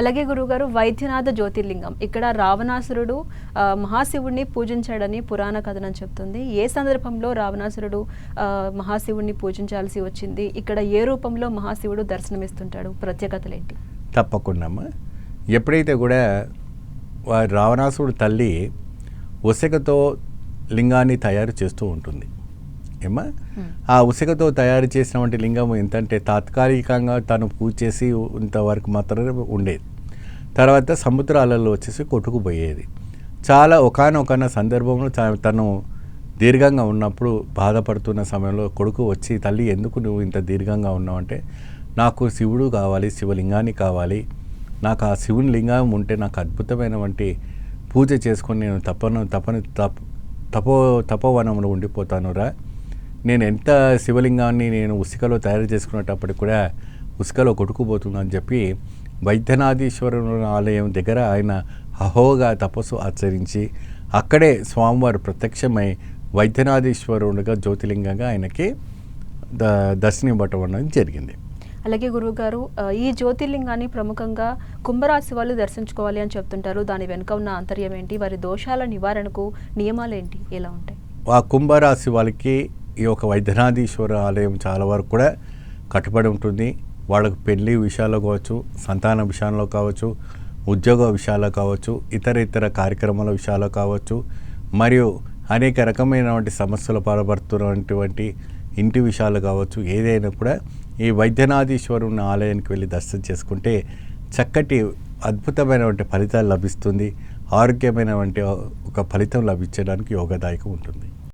అలాగే గురుగారు వైద్యనాథ జ్యోతిర్లింగం. ఇక్కడ రావణాసురుడు ఆ, మహాశివుణ్ణి పూజించాడని పురాణ కథనం చెప్తుంది. ఏ సందర్భంలో రావణాసురుడు ఆ, మహాశివుణ్ణి పూజించాల్సి వచ్చింది? ఇక్కడ ఏ రూపంలో మహాశివుడు దర్శనమిస్తుంటాడు? ప్రత్యేకతలు ఏంటి తప్పకుండా అమ్మా. ఎప్పుడైతే కూడా రావణాసుడు తల్లి ఉసకతో లింగాన్ని తయారు చేస్తూ ఉంటుంది. ఏమా ఆ ఉసకతో తయారు చేసినటువంటి లింగం ఎంతంటే తాత్కాలికంగా తను పూజ చేసి ఇంతవరకు మాత్రమే ఉండేది. తర్వాత సముద్రాలలో వచ్చేసి కొట్టుకుపోయేది. చాలా ఒకనొకన సందర్భంలో తను దీర్ఘంగా ఉన్నప్పుడు బాధపడుతున్న సమయంలో కొడుకు వచ్చి తల్లి ఎందుకు నువ్వు ఇంత దీర్ఘంగా ఉన్నావంటే నాకు శివుడు కావాలి శివలింగాన్ని కావాలి. నాకు ఆ శివుని లింగం ఉంటే నాకు అద్భుతమైనటువంటి పూజ చేసుకొని నేను తపను తపని తప తపో తపోవనంలో ఉండిపోతానురా నేను ఎంత శివలింగాన్ని నేను ఉసికలో తయారు చేసుకునేటప్పటికి కూడా ఉసుకలో కొట్టుకుపోతుందని చెప్పి వైద్యనాథీశ్వరుని ఆలయం దగ్గర ఆయన అహోగా తపస్సు ఆచరించి అక్కడే స్వామివారు ప్రత్యక్షమై వైద్యనాథీశ్వరుడుగా జ్యోతిలింగంగా ఆయనకి ద దర్శనమివ్వటం అనేది జరిగింది. అలాగే గురువుగారు ఈ జ్యోతిర్లింగాన్ని ప్రముఖంగా కుంభరాశి వాళ్ళు దర్శించుకోవాలి అని చెప్తుంటారు. దాని వెనుక ఉన్న ఆంతర్యం ఏంటి? వారి దోషాల నివారణకు నియమాలు ఏంటి? ఎలా ఉంటాయి? ఆ కుంభరాశి వాళ్ళకి ఈ యొక్క వైద్యనాథీశ్వర ఆలయం చాలా వరకు కూడా కట్టుబడి ఉంటుంది. వాళ్ళకు పెళ్ళి విషయాల్లో కావచ్చు సంతాన విషయంలో కావచ్చు ఉద్యోగ విషయాల్లో కావచ్చు ఇతర ఇతర కార్యక్రమాల విషయాల్లో కావచ్చు మరియు అనేక రకమైనటువంటి సమస్యలు పాల్పడుతున్నటువంటి ఇంటి విషయాలు కావచ్చు ఏదైనా కూడా ఈ వైద్యనాథీశ్వరుని ఆలయానికి వెళ్ళి దర్శనం చేసుకుంటే చక్కటి అద్భుతమైనటువంటి ఫలితాలు లభిస్తుంది. ఆరోగ్యమైనటువంటి ఒక ఫలితం లభించడానికి యోగదాయకం ఉంటుంది.